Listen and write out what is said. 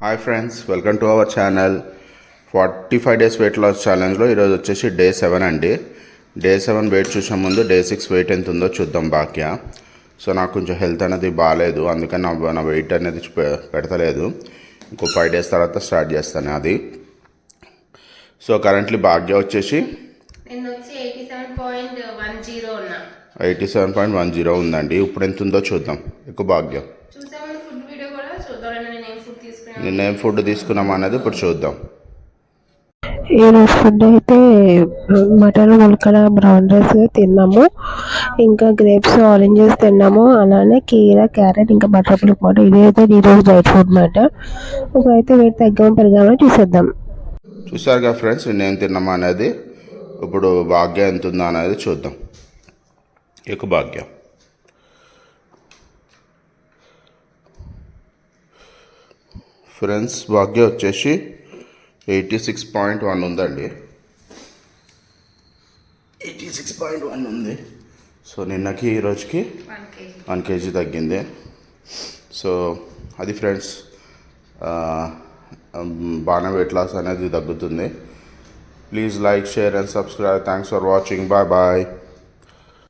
Hi friends welcome to our channel forty five days weight loss ఛాలెంజ్లో ఈరోజు వచ్చేసి day seven అండి. Day seven weight చూసే ముందు day six weight ఎంత ఉందో చూద్దాం బాక్య సో నాకు కొంచెం హెల్త్ అనేది బాగాలేదు అందుకని నా నా వెయిట్ అనేది పెడతలేదు. ఇంకో ఫైవ్ డేస్ తర్వాత స్టార్ట్ చేస్తాను అది. సో కరెంట్లీ భాగ్య వచ్చేసి నేను వచ్చి eighty seven point one zero ఉన్నా. Eighty seven point one zero ఉందండి. ఇప్పుడు ఎంత ఉందో చూద్దాం. ఎక్కువ భాగ్యం. నిన్న ఏం ఫుడ్ తీసుకున్నాం అనేది ఇప్పుడు చూద్దాం. ఈరోజు ఫుడ్ అయితే మటన్ ములకడ బ్రౌన్ రైస్ తిన్నాము. ఇంకా గ్రేప్స్ ఆరెంజెస్ తిన్నాము. అలానే కీర క్యారెట్ ఇంకా బటర్ మిల్క్ మాట ఇదైతే ఈరోజు డైట్ ఫుడ్ మాట. ఇప్పుడైతే వెయిట్ తగ్గాము పెరిగామో చూసేద్దాం. చూసారుగా ఫ్రెండ్స్ నేను ఏం తిన్నామా అనేది ఇప్పుడు భాగ్యం ఎంత ఉందా అనేది చూద్దాం. ఎక్కువ భాగ్యం. ఫ్రెండ్స్ భాగ్యం వచ్చేసి ఎయిటీ సిక్స్ పాయింట్ వన్ ఉందండి. ఎయిటీ సిక్స్ పాయింట్ వన్ ఉంది. సో నిన్నకి ఈ రోజుకి వన్ కేజీ. తగ్గింది. సో అది ఫ్రెండ్స్ బాగానే వెయిట్ లాస్ అనేది తగ్గుతుంది. Please like share and subscribe. Thanks for watching. Bye bye.